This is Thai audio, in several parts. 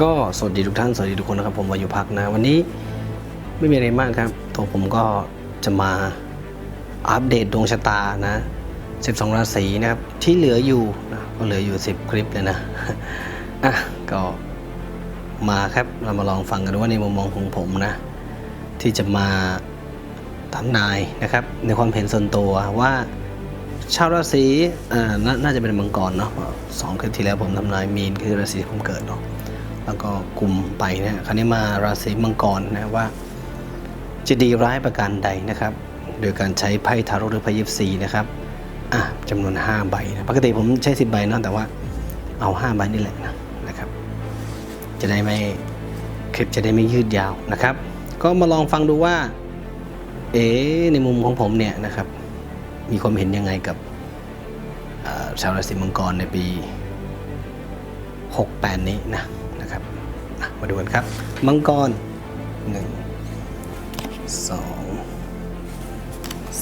ก็สวัสดีทุกท่าน สวัสดีทุกคนนะครับ ผมวายุพักนะ วันนี้ไม่มีอะไรมากครับ ตัวผมก็จะมาอัปเดตดวงชะตานะ 12 ราศีนะครับ ที่เหลืออยู่นะก็เหลืออยู่ 10 คลิปเลยนะอะก็มาครับเรามาลองฟังกันดูว่าในมุมมองของผมนะ ที่จะมาทำนายนะครับ ในความเห็นส่วนตัวว่าชาวราศีอ่อนาน่าจะเป็นมังกรเนาะเพราะสองคลิปที่แล้วผมทำนายมีนคือราศีที่ผมเกิดเนาะ แล้วก็กลุ่มไปนะคราวนี้มาราศีมังกรนะว่าจะดีร้ายประการใดนะครับ โดยการใช้ไพ่ทาโร่หรือไพ่ยิปซีนะครับอะจำนวน 5 ใบนะปกติผมใช้ 10 ใบเนาะแต่ว่าเอา 5 ใบนี่แหละนะนะครับ จะได้ไม่คลิปจะได้ไม่ยืดยาวนะครับ ก็มาลองฟังดูว่า เอ๋ในมุมของผมเนี่ยนะครับ มีความเห็นยังไงกับชาวราศีมังกรในปี 68 นี้นะ มาดูกันครับ มังกร1 2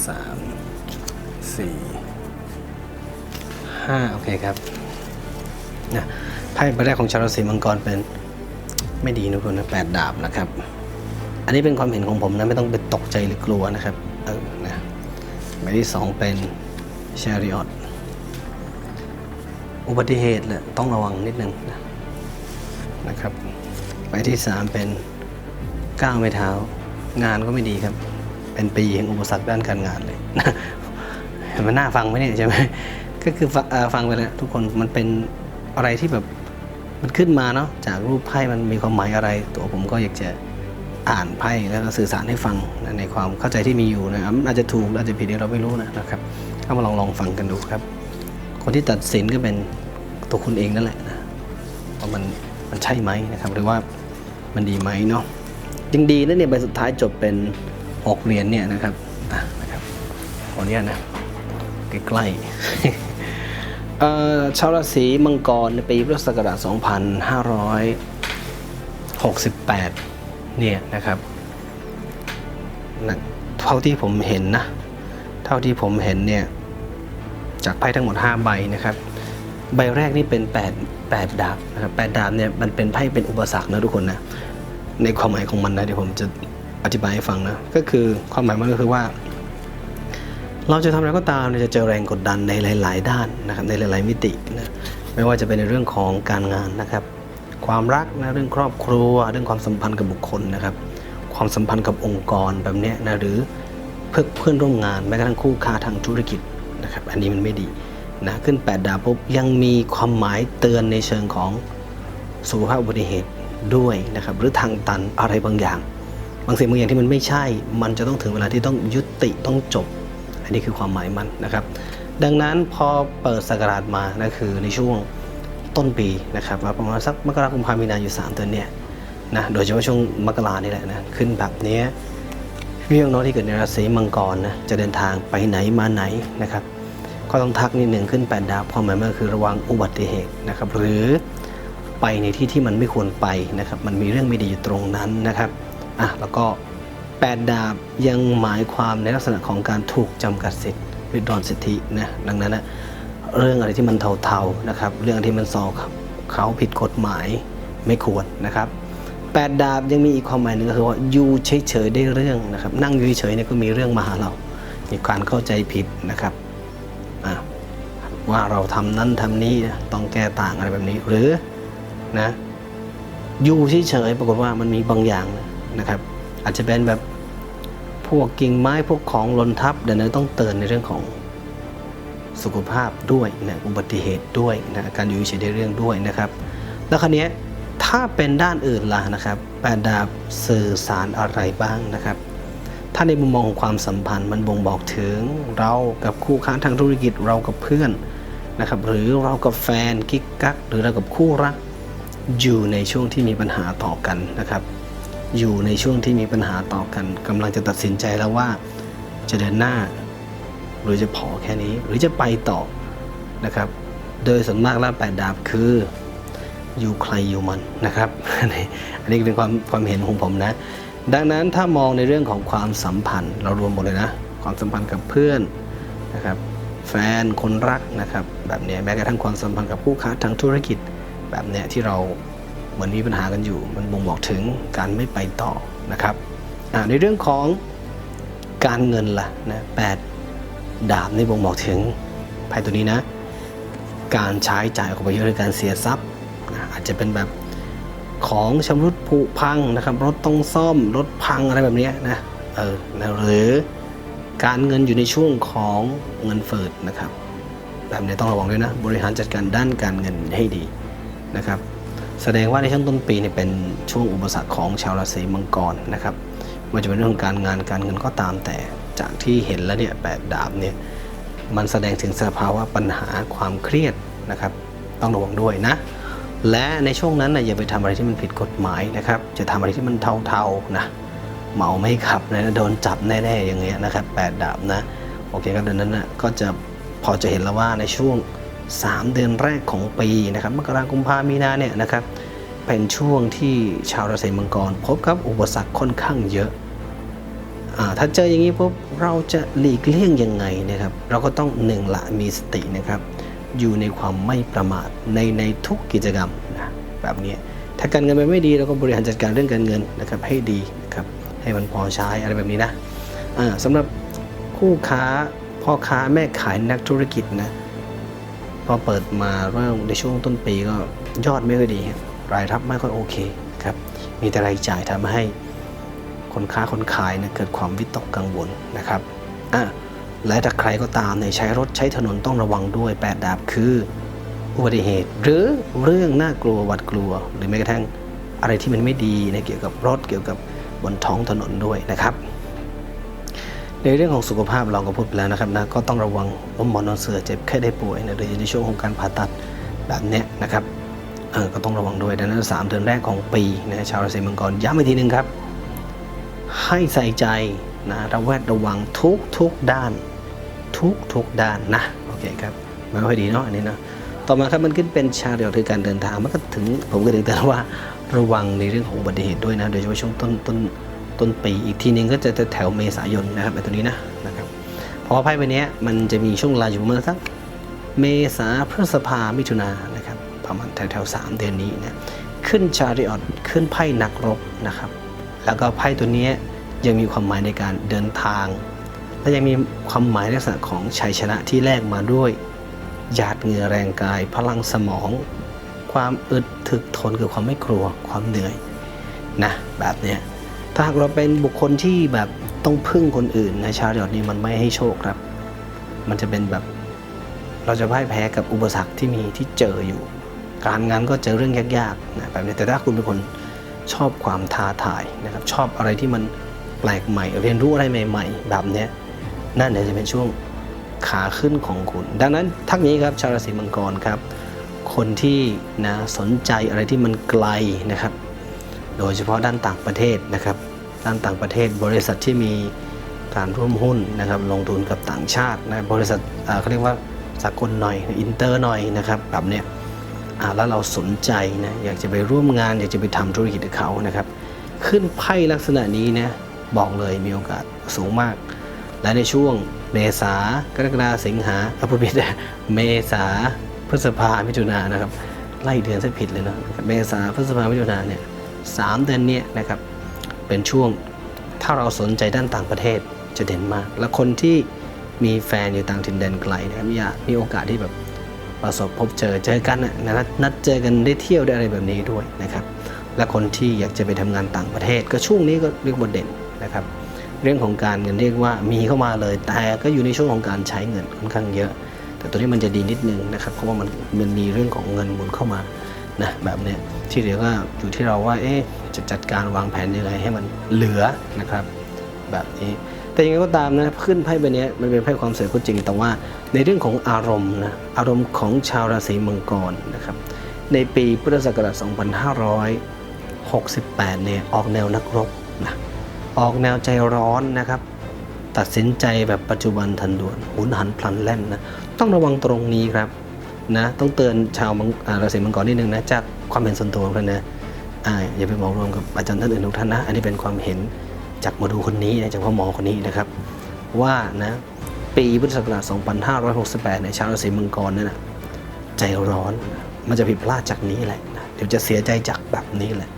3 4 5โอเคครับนะไพ่ใบแรกของชาวราศีมังกรเป็นไม่ดีนะคุณนะแปดดาบนะครับ อันนี้เป็นความเห็นของผมนะ ไม่ต้องไปตกใจหรือกลัวนะครับ เออนะใบที่สองเป็นชาริออตอุบัติเหตุแหละต้องระวังนิดนึงนะ ใบที่สามเป็นก้าวไม่เท้า งานก็ไม่ดีครับ เป็นปีแห่งอุปสรรคด้านการงานเลยมันน่าฟังไหมเนี่ยใช่ไหมก็คือฟังไปแล้วทุกคนมันเป็นอะไรที่แบบมันขึ้นมาเนาะจากรูปไพ่มันมีความหมายอะไร ตัวผมก็อยากจะอ่านไพ่แล้วก็สื่อสารให้ฟังในความเข้าใจที่มีอยู่นะครับอาจจะถูกอาจจะผิดเราไม่รู้นะนะครับก็มาลองลองฟังกันดูครับ คนที่ตัดสินก็เป็นตัวคุณเองนั่นแหละนะว่ามันมันใช่ไหมนะครับหรือว่า มันดีไหมเนาะยังดีนะเนี่ยใบสุดท้ายจบเป็นหกเหรียญเนี่ยนะครับนะครับขออนุญาตนะใกล้ๆเอ่อชาวราศีมังกรในปีพุทธศักราช2568 เนี่ยนะครับเท่าที่ผมเห็นนะ เท่าที่ผมเห็นเนี่ย จากไพ่ทั้งหมด 5 ใบนะครับ ใบแรกนี่เป็น 8 8 ดาบนะครับ8ดาบเนี่ยมันเป็นไพ่เป็นอุปสรรคนะทุกคนนะ ในความหมายของมันนะเดี๋ยวผมจะอธิบายให้ฟังนะ ก็คือความหมายมันก็คือว่า เราจะทำอะไรก็ตามเนี่ยจะเจอแรงกดดันในหลาย ๆ ด้านนะครับในหลาย ๆ มิตินะไม่ว่าจะเป็นในเรื่องของการงานนะครับ ความรักนะเรื่องครอบครัว เรื่องความสัมพันธ์กับบุคคลนะครับ ความสัมพันธ์กับองค์กรแบบนี้นะหรือเพื่อนเพื่อนร่วมงานแม้กระทั่งคู่ค้าทางธุรกิจนะครับอันนี้มันไม่ดีนะขึ้น 8 ดาวปุ๊บยังมีความหมายเตือนในเชิงของสุขภาพอุบัติเหตุ ด้วยนะครับหรือทางตันอะไรบางอย่าง บางสิ่งบางอย่างที่มันไม่ใช่ มันจะต้องถึงเวลาที่ต้องยุติต้องจบ อันนี้คือความหมายมันนะครับ ดังนั้นพอเปิดสกราชมานะคือในช่วงต้นปีนะครับประมาณสักมกราคมกุมภามีนาอยู่3เดือนเนี่ยนะโดยเฉพาะช่วงมกรานี่แหละนะขึ้นแบบนี้พี่น้องที่เกิดในราศีมังกรนะจะเดินทางไปไหนมาไหนนะครับก็ต้องทักนิดหนึ่งขึ้น8ดดาวความหมายมันคือระวังอุบัติเหตุนะครับหรือ ไปในที่ที่มันไม่ควรไปนะครับ มันมีเรื่องไม่ดีอยู่ตรงนั้นนะครับอะแล้วก็8ดาบยังหมายความในลักษณะของการถูกจำกัดสิทธิ์ริดรอนสิทธินะดังนั้นนะเรื่องอะไรที่มันเทาๆนะครับ เรื่องที่มันสอกเขาผิดกฎหมายไม่ควรนะครับ8ดาบยังมีอีกความหมายหนึ่งก็คือว่าอยู่เฉยๆได้เรื่องนะครับ นั่งอยู่เฉยๆเนี่ยก็มีเรื่องมาหาเรามีการเข้าใจผิดนะครับว่าเราทำนั้นทำนี้ต้องแก้ต่างอะไรแบบนี้หรือ นะอยู่เฉยๆปรากฏว่ามันมีบางอย่างนะครับ อาจจะเป็นแบบพวกกิ่งไม้พวกของหล่นทับเดี๋ยวนั้ต้องเตือนในเรื่องของสุขภาพด้วยนะอุบัติเหตุด้วยนะการอยู่เฉยๆได้เรื่องด้วยนะครับ แล้วคราวนี้ถ้าเป็นด้านอื่นล่ะนะครับแปดดาบสื่อสารอะไรบ้างนะครับ ถ้าในมุมมองของความสัมพันธ์มันบ่งบอกถึงเรากับคู่ค้าทางธุรกิจเรากับเพื่อนนะครับ หรือเรากับแฟนกิ๊กกักหรือเรากับคู่รัก อยู่ในช่วงที่มีปัญหาต่อกันนะครับ อยู่ในช่วงที่มีปัญหาต่อกันกำลังจะตัดสินใจแล้วว่าจะเดินหน้า หรือจะพอแค่นี้หรือจะไปต่อนะครับ โดยส่วนมากแล้วแปดดาบคืออยู่ใครอยู่มันนะครับอันนี้อันนี้เป็นความความเห็นของผมนะ ดังนั้นถ้ามองในเรื่องของความสัมพันธ์ เรารวมหมดเลยนะ ความสัมพันธ์กับเพื่อนนะครับ แฟนคนรักนะครับ แบบนี้แม้กระทั่งความสัมพันธ์กับคู่ค้าทางธุรกิจ แบบเนี้ยที่เราเหมือนมีปัญหากันอยู่ มันบ่งบอกถึงการไม่ไปต่อนะครับในเรื่องของการเงินล่ะนะแปดดาบนี่บ่งบอกถึงไพ่ตัวนี้นะ การใช้จ่ายออกไปเยอะหรือการเสียทรัพย์ อาจจะเป็นแบบของชำรุดผุพังนะครับ รถต้องซ่อมรถพังอะไรแบบนี้นะเออนะหรือการเงินอยู่ในช่วงของเงินเฟ้อนะครับแบบนี้ต้องระวังด้วยนะ บริหารจัดการด้านการเงินให้ดี นะครับแสดงว่าในช่วงต้นปีเนี่ยเป็นช่วงอุปสรรคของชาวราศีมังกรนะครับไมันจะเป็นเรื่องของการงานการเงินก็ตามแต่จากที่เห็นแล้วเนี่ยแปดดาบเนี่ยมันแสดงถึงสภาวะปัญหาความเครียดนะครับต้องระวังด้วยนะและในช่วงนั้นนะอย่าไปทำอะไรที่มันผิดกฎหมายนะครับ จะทำอะไรที่มันเทาๆนะเมาไม่ขับนะโดนจับแน่ๆอย่างเงี้ยนะครับแปดดาบนะโอเคครับดังนั้นนะก็จะพอจะเห็นแล้วว่าในช่วง 3 เดือนแรกของปีนะครับมกราคมกุมภามีนาเนี่ยนะครับเป็นช่วงที่ชาวราศีมังกร พบกับอุปสรรคค่อนข้างเยอะถ้าเจออย่างนี้ปุ๊บเราจะหลีกเลี่ยงยังไงนะครับเราก็ต้องหนึ่งละมีสตินะครับ อยู่ในความไม่ประมาทในในทุกกิจกรรมนะแบบนี้ถ้าการเงินมันไม่ดีเราก็บริหารจัดการเรื่องการเงินนะครับให้ดีนะครับให้มันพอใช้อะไรแบบนี้นะอ่าสำหรับคู่ค้าพ่อค้าแม่ขายนักธุรกิจนะ พอเปิดมาเริ่มในช่วงต้นปีก็ยอดไม่ค่อยดี รายรับไม่ค่อยโอเคครับ มีแต่รายจ่ายทำให้คนค้าคนขายเนี่ยเกิดความวิตกกังวลนะครับอะและถ้าใครก็ตามเนี่ยใช้รถใช้ถนนต้องระวังด้วยแปดดาบคืออุบัติเหตุ หรือเรื่องน่ากลัวหวัดกลัว หรือแม้กระทั่งอะไรที่มันไม่ดีนะเกี่ยวกับรถเกี่ยวกับบนท้องถนนด้วยนะครับ ในเรื่องของสุขภาพเราก็พูดไปแล้วนะครับนะก็ต้องระวังล้มหมอนนอนเสือเจ็บแค่ได้ป่วยนะโดยเฉพาะในช่วงของการผ่าตัดแบบเนี้ยนะครับเออก็ต้องระวังด้วยดังนั้นสามเดือนแรกของปีนะชาวราศีมังกรย้ำอีกทีหนึ่งครับ ให้ใส่ใจนะระแวดระวังทุกทุกด้าน ทุกทุกด้านนะโอเคครับไม่ค่อยดีเนาะอันนี้นะต่อมาครับมันขึ้นเป็นชาเดียวคือการเดินทางมันก็ถึงผมก็ถึงเตือนว่าระวังในเรื่องของอุบัติเหตุด้วยนะโดยเฉพาะช่วงต้นต้น ต้นปีอีกทีหนึงก็จะแถวเมษายนนะครับไอ้ตัวนี้นะนะครับเพราะว่าไพ่ใบนี้มันจะมีช่วงเวลาอยู่ประมาณสักเมษาพฤษภามิถุนานะครับประมาณแถวแถวๆสามเดือนนี้นะขึ้นชาริออตขึ้นไพ่นักรบนะครับ แล้วก็ไพ่ตัวนี้ยยังมีความหมายในการเดินทาง และยังมีความหมายลักษณะของชัยชนะที่แลกมาด้วยหยาดเหงื่อแรงกาย พลังสมอง ความอึดถึกทนคือความไม่กลัวความเหนื่อยนะแบบเนี้ย ถ้าหากเราเป็นบุคคลที่แบบต้องพึ่งคนอื่นในชาเดียดนี้มันไม่ให้โชคครับ มันจะเป็นแบบเราจะพ่ายแพ้กับอุปสรรคที่มีที่เจออยู่ การงานก็เจอเรื่องยากๆนะแบบนี้แต่ถ้าคุณเป็นคนชอบความท้าทายนะครับชอบอะไรที่มันแปลกใหม่ เรียนรู้อะไรใหม่ ๆ แบบนี้นั่นเดี๋ยวจะเป็นช่วงขาขึ้นของคุณ ดังนั้นทักนี้ครับชาวราศีมังกรครับ คนที่นะสนใจอะไรที่มันไกลนะครับ โดยเฉพาะด้านต่างประเทศนะครับ ด้านต่างประเทศบริษัทที่มีการร่วมหุ้นนะครับลงทุนกับต่างชาตินะบริษัทเขาเรียกว่าสากลหน่อยอินเตอร์หน่อยนะครับแบบเนี้ยแล้วเราสนใจนะอยากจะไปร่วมงาน อยากจะไปทำธุรกิจกับเขานะครับ ขึ้นไพ่ลักษณะนี้นะบอกเลยมีโอกาสสูงมาก และในช่วงเมษากรกฎาสิงหาอภิพิดเมษาพฤษภามิถุนานะครับไล่เดือนซะผิดเลยเนาะเมษาพฤษภามิถุนาเนี่ย สามเดือนเนี้ยนะครับเป็นช่วงถ้าเราสนใจด้านต่างประเทศจะเด่นมาก และคนที่มีแฟนอยู่ต่างถิ่นแดนไกลนะครับมีมีโอกาสที่แบบประสบพบเจอเจอกันนะนัดเจอกันได้เที่ยวได้อะไรแบบนี้ด้วยนะครับและคนที่อยากจะไปทำงานต่างประเทศ ก็ช่วงนี้ก็เรียกว่าเด่นนะครับเรื่องของการเงินเรียกว่ามีเข้ามาเลยแต่ก็อยู่ในช่วงของการใช้เงินค่อนข้างเยอะ แต่ตัวนี้มันจะดีนิดนึงนะครับเพราะว่ามันมันมีเรื่องของเงินหมุนเข้ามา นะแบบเนี้ยที่เหลือก็อยู่ที่เราว่าเอ๊ะจะจัดการวางแผนยังไงให้มันเหลือนะครับ แบบนี้แต่ยังไงก็ตามนะขึ้นไพ่ใบนี้มันเป็นไพ่ความสวยก็จริง แต่ว่าในเรื่องของอารมณ์นะอารมณ์ของชาวราศีมังกรนะครับ ในปีพุทธศักราช 2568 เนี่ยออกแนวนักรบนะออกแนวใจร้อนนะครับ ตัดสินใจแบบปัจจุบันทันด่วนหุนหันพลันแล่นนะต้องระวังตรงนี้ครับ นะต้องเตือนชาวราศีมังกรนิดนึงนะจากความเห็นส่วนตัวของท่านนะอ่าอย่าไปเหมารวมกับอาจารย์ท่านอื่นทุกท่านนะ อันนี้เป็นความเห็นจากหมอดูคนนี้นะจากพ่อหมอคนนี้นะครับ ว่านะปีพุทธศักราช 2568 ในชาวราศีมังกรนี่นะใจร้อนมันจะผิดพลาดจากนี้แหละนะเดี๋ยวจะเสียใจจากแบบนี้แหละ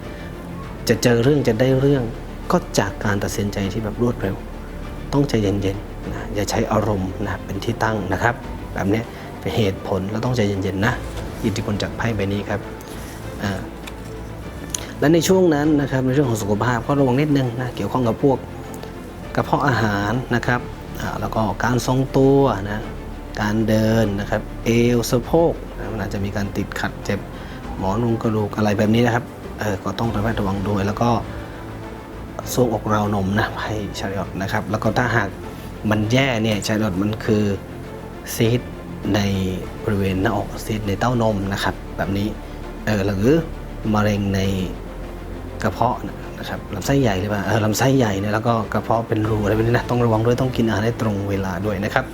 จะเจอเรื่องจะได้เรื่องก็จากการตัดสินใจที่แบบรวดเร็ว ต้องใจเย็นๆนะอย่าใช้อารมณ์นะเป็นที่ตั้งนะครับ แบบนี้ เหตุผลแล้วต้องใจเย็นๆนะ อิทธิพลจากไพ่ใบนี้ครับและในช่วงนั้นนะครับในเรื่องของสุขภาพก็ระวังนิดนึงนะเกี่ยวข้องกับพวกกระเพาะอาหารนะครับแล้วก็การทรงตัวนะการเดินนะครับเอวสะโพกนะมันอาจจะมีการติดขัดเจ็บหมอนุงกระดูกอะไรแบบนี้นะครับเออก็ต้องระมัดระวังด้วย แล้วก็ทรวงอกเรานมนะไพ่ชาริอตนะครับ แล้วก็ถ้าหากมันแย่เนี่ยชาริออตมันคือซีด ในบริเวณหน้าอกซีดในเต้านมนะครับ แบบนี้เออหรือมะเร็งในกระเพาะนะครับลำไส้ใหญ่หรือเปล่าเออลำไส้ใหญ่เนี่ยแล้วก็กระเพาะเป็นรูอะไรแบบนี้นะต้องระวังด้วยต้องกินอาหารให้ตรงเวลาด้วยนะครับ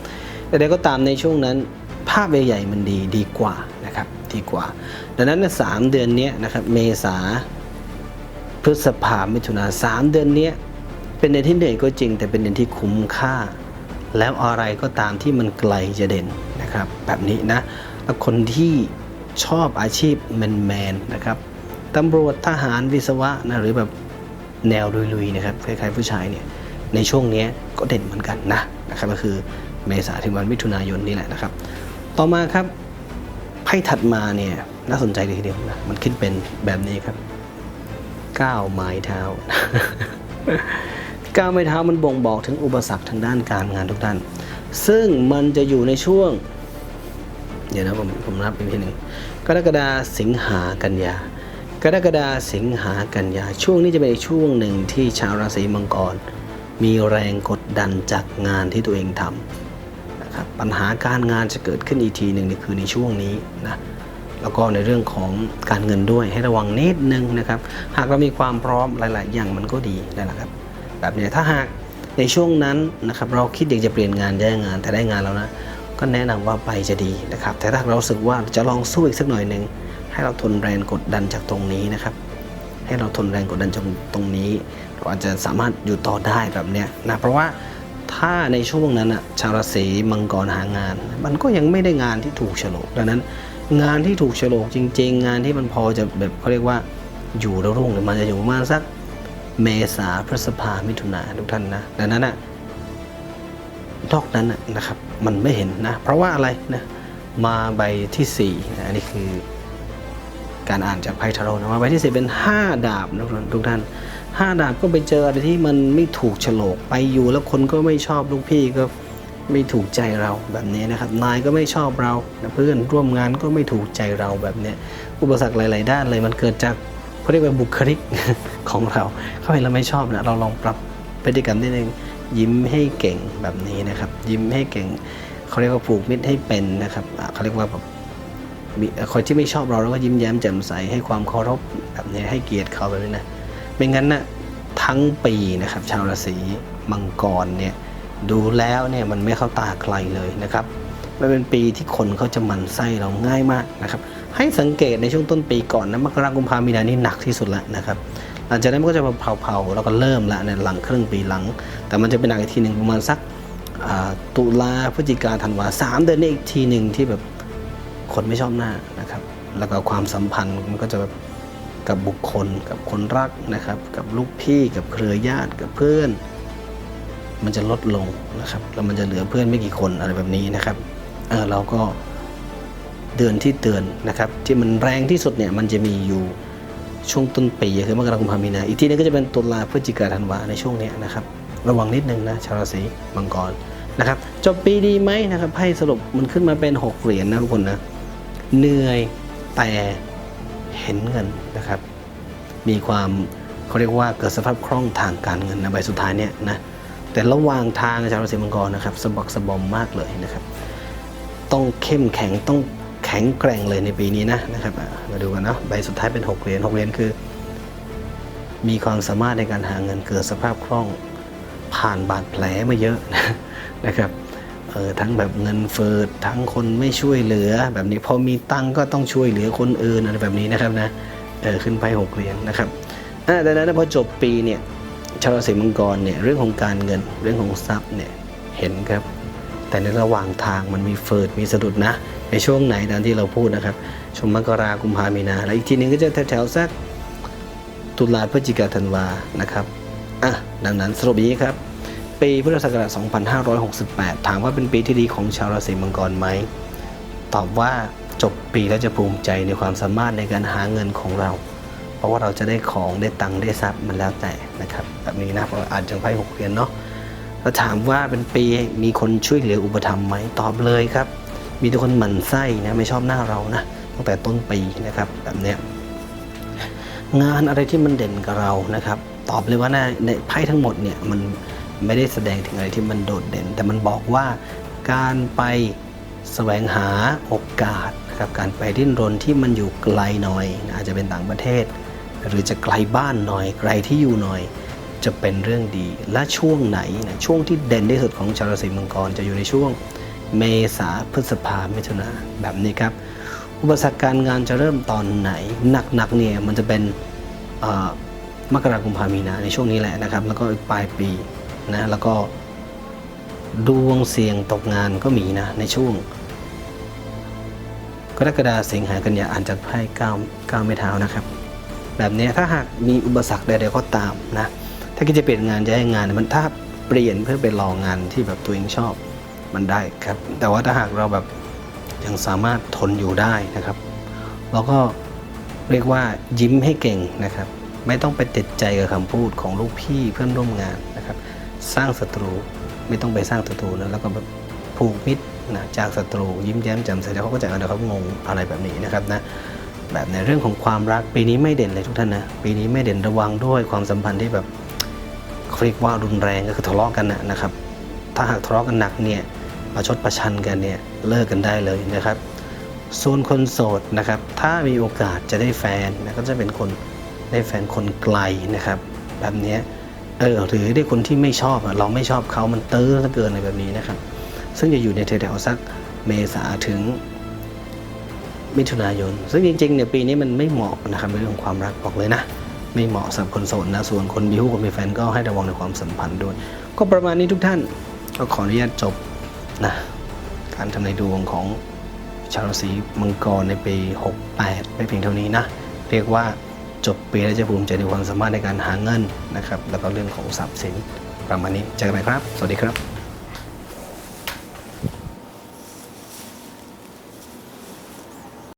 แต่ใดก็ตามในช่วงนั้น ภาพใหญ่ๆมันดีดีกว่านะครับดีกว่า ดังนั้นสามเดือนเนี้ยนะครับเมษาพฤษภามิถุนาสามเดือนเนี้ยเป็นเดือนที่เหนื่อยก็จริง แต่เป็นเดือนที่คุ้มค่า แล้วอะไรก็ตามที่มันไกลจะเด่น นะครับ แบบนี้นะแล้วคนที่ชอบอาชีพแมนๆนะครับตำรวจทหารวิศวะนะหรือแบบแนวลุยๆนะครับคล้ายๆผู้ชายเนี่ยในช่วงนี้ก็เด่นเหมือนกันนะนะครับก็คือเมษาถึงวันมิถุนายนนี่แหละนะครับ ต่อมาครับไพ่ถัดมาเนี่ยน่าสนใจเลยทีเดียวนะมันขึ้นเป็นแบบนี้ครับก้าวไม้เท้าก้าวไม้เท้ามันบ่งบอกถึงอุปสรรคทางด้านการงานทุกด้าน ซึ่งมันจะอยู่ในช่วง เดี๋ยวนะผมผมนับอีกทีหนึ่งกรกฎาสิงหากันยากรกฎาสิงหากันยาช่วงนี้จะเป็นอีกช่วงหนึ่งที่ชาวราศีมังกร มีแรงกดดันจากงานที่ตัวเองทำนะครับปัญหาการงานจะเกิดขึ้นอีกทีหนึ่งในคือในช่วงนี้นะแล้วก็ในเรื่องของการเงินด้วยให้ระวังนิดนึงนะครับ หากเรามีความพร้อมหลาย ๆ อย่างมันก็ดีนั่นแหละครับแบบนี้ถ้าหากในช่วงนั้นนะครับเราคิดอยากจะเปลี่ยนงานย้ายงานแต่ได้งานแล้วนะ ก็แนะนำว่าไปจะดีนะครับ แต่ถ้าเราสึกว่าจะลองสู้อีกสักหน่อยหนึ่งให้เราทนแรงกดดันจากตรงนี้นะครับ ให้เราทนแรงกดดันจากตรงนี้ เราอาจจะสามารถอยู่ต่อได้แบบเนี้ยนะเพราะว่าถ้าในช่วงนั้นอะชาวราศีมังกรหางาน มันก็ยังไม่ได้งานที่ถูกฉลกดังนั้น งานที่ถูกฉลกจริง ๆ งานที่มันพอจะแบบเขาเรียกว่าอยู่แล้วรุ่งเนี่ยมันจะอยู่ประมาณสักเมษาพฤษภามิถุนาทุกท่านนะดังนั้นอะ นอกนั้นนะครับ มันไม่เห็นนะ เพราะว่าอะไรนะมาใบที่สี่นะอันนี้คือการอ่านจากไพ่ทาโรนะว่าใบที่สี่เป็น 5 ดาบนะทุกท่านห้าดาบก็ไปเจออะไรที่มันไม่ถูกโฉลกไปอยู่แล้วคนก็ไม่ชอบลูกพี่ก็ไม่ถูกใจเราแบบนี้นะครับนายก็ไม่ชอบเราเพื่อนร่วมงานก็ไม่ถูกใจเราแบบนี้อุปสรรคหลาย ๆ ด้านเลยมันเกิดจากเขาเรียกว่าบุคลิกของเราเขาเห็นเราไม่ชอบนะเราลองปรับพฤติกรรมนิดนึง ยิ้มให้เก่งแบบนี้นะครับ ยิ้มให้เก่งเขาเรียกว่าผูกมิตรให้เป็นนะครับเขาเรียกว่าแบบมีคนที่ไม่ชอบเราแล้วก็ยิ้มแย้มแจ่มใสให้ความเคารพแบบนี้ให้เกียรติเขาแบบนี้นะไม่งั้นนะทั้งปีนะครับ ชาวราศีมังกรเนี่ยดูแล้วเนี่ยมันไม่เข้าตาใครเลยนะครับมันเป็นปีที่คนเขาจะหมั่นไส้เราง่ายมากนะครับ ให้สังเกตในช่วงต้นปีก่อนนะมกราคมกุมภามีนานี่หนักที่สุดแล้วนะครับ หลังจากนั้นมันก็จะเผาๆแล้วก็เริ่มละในหลังครึ่งปีหลัง แต่มันจะเป็นหนักอีกทีหนึ่งประมาณสักตุลาพฤศจิกาธันวาสามเดือนนี้อีกทีหนึ่งที่แบบคนไม่ชอบหน้านะครับ แล้วก็ความสัมพันธ์มันก็จะแบบกับบุคคล กับคนรักนะครับ กับลูกพี่กับเครือญาติกับเพื่อน มันจะลดลงนะครับแล้วมันจะเหลือเพื่อนไม่กี่คนอะไรแบบนี้นะครับเออเราก็เดือนที่เตือนนะครับ ที่มันแรงที่สุดเนี่ยมันจะมีอยู่ ช่วงต้นปีคือมกราคมพามีนาอีกทีนึงก็จะเป็นตุลาพฤศจิกาธันวาในช่วงเนี้ยนะครับ ระวังนิดนึงนะชาวราศีมังกรนะครับจบปีดีไหมนะครับให้สรุปมันขึ้นมาเป็นหกเหรียญนะทุกคนนะเหนื่อยแต่เห็นเงินนะครับ มีความเขาเรียกว่าเกิดสภาพคล่องทางการเงินนะใบสุดท้ายเนี่ยนะแต่ระหว่างทางชาวราศีมังกรนะครับสะบักสะบอมมากเลยนะครับ ต้องเข้มแข็งต้อง แข็งแกร่งเลยในปีนี้นะนะครับมาดูกันเนาะใบสุดท้ายเป็น 6 เหรียญ6เหรียญคือ มีความสามารถในการหาเงินเกิดสภาพคล่องผ่านบาดแผลมาเยอะนะครับเออทั้งแบบเงินเฟ้อทั้งคนไม่ช่วยเหลือ แบบนี้พอมีตังก็ต้องช่วยเหลือคนอื่นอะไรแบบนี้นะครับนะเออขึ้นไปหกเหรียญนะครับอ่าดังนั้นพอจบปีเนี่ยชาวราศีมังกรเนี่ยเรื่องของการเงินเรื่องของทรัพย์เนี่ยเห็นครับ แต่ในระหว่างทางมันมีเฟิดมีสะดุดนะ ในช่วงไหนตามที่เราพูดนะครับช่วงมกรากุมภามีนา แล้วอีกทีหนึงก็จะแถวๆสักตุลาพฤศจิกาธันวานะครับอะดังนั้นสรุปงนี้ครับ ปีพุทธศักราช 2568 ถามว่าเป็นปีที่ดีของชาวราศีมังกรไหม ตอบว่าจบปีแล้วจะภูมิใจในความสามารถในการหาเงินของเรา เพราะว่าเราจะได้ของได้ตังค์ได้ทรัพย์มันแล้วแต่นะครับแบบนี้นะเพราะอ่านจังไพ่หกเหรียญเนาะแล้วถามว่าเป็นปีมีคนช่วยเหลืออุปถัมภ์ไหมตอบเลยครับ มีแต่คนหมั่นไส้นะไม่ชอบหน้าเรานะตั้งแต่ต้นปีนะครับแบบเนี้ยงานอะไรที่มันเด่นกับเรานะครับ ตอบเลยว่าในในไพ่ทั้งหมดเนี่ยมันไม่ได้แสดงถึงอะไรที่มันโดดเด่น แต่มันบอกว่าการไปแสวงหาโอกาสนะครับการไปดิ้นรนที่มันอยู่ไกลหน่อยนะอาจจะเป็นต่างประเทศ หรือจะไกลบ้านหน่อย ไกลที่อยู่หน่อย จะเป็นเรื่องดีและช่วงไหนนะช่วงที่เด่นที่สุดของชาวราศีมังกรจะอยู่ในช่วง เมษาพฤษภามิถุนาแบบนี้ครับ อุปสรรคการงานจะเริ่มตอนไหน หนักๆเนี่ยมันจะเป็นมกราคมพามีนาในช่วงนี้แหละนะครับ แล้วก็ปลายปีนะแล้วก็ดวงเสี่ยงตกงานก็มีนะในช่วง กรกฎาสิงหากันยาอ่านจากไพ่เก้าเก้าไม้เท้านะครับ แบบนี้ถ้าหากมีอุปสรรคใดๆก็ตามนะถ้าคิดจะเปลี่ยนงานจะให้งานมันถ้าเปลี่ยนเพื่อไปลองงานที่แบบตัวเองชอบ มันได้ครับ แต่ว่าถ้าหากเราแบบยังสามารถทนอยู่ได้นะครับ เราก็เรียกว่ายิ้มให้เก่งนะครับ ไม่ต้องไปติดใจกับคำพูดของลูกพี่เพื่อนร่วมงานนะครับ สร้างศัตรูไม่ต้องไปสร้างศัตรูนะแล้วก็แบบผูกมิตรนะจากศัตรูยิ้มแย้มแจ่มใสแล้วเขาก็จะเอาเดี๋ยวเขางงอะไรแบบนี้นะครับนะแบบในเรื่องของความรักปีนี้ไม่เด่นเลยทุกท่านนะปีนี้ไม่เด่นระวังด้วยความสัมพันธ์ที่แบบเขาเรียกว่ารุนแรงก็คือทะเลาะกันนะนะครับ ถ้าหากทะเลาะกันหนักเนี่ย ประชดประชันกันเนี่ยเลิกกันได้เลยนะครับ ส่วนคนโสดนะครับ ถ้ามีโอกาสจะได้แฟนนะก็จะเป็นคนได้แฟนคนไกลนะครับ แบบนี้เออหรือได้คนที่ไม่ชอบเราไม่ชอบเขามันเตื้อเหลือเกินอะไรแบบนี้นะครับ ซึ่งจะอยู่ในแถวๆสักเมษาถึงมิถุนายน ซึ่งจริงๆเนี่ยปีนี้มันไม่เหมาะนะครับเรื่องของความรักบอกเลยนะไม่เหมาะสำหรับคนโสดนะส่วนคนมีคู่คนมีแฟนก็ให้ระวังในความสัมพันธ์ด้วย ก็ประมาณนี้ทุกท่านก็ขออนุญาตจบ นะการทำนายดวงของชาวราศีมังกรในปี 68 ไม่เพียงเท่านี้นะ เรียกว่าจบปีแล้วจะภูมิใจในความสามารถในการหาเงินนะครับ แล้วก็เรื่องของทรัพย์สินประมาณนี้เจอกันใหม่ครับ สวัสดีครับ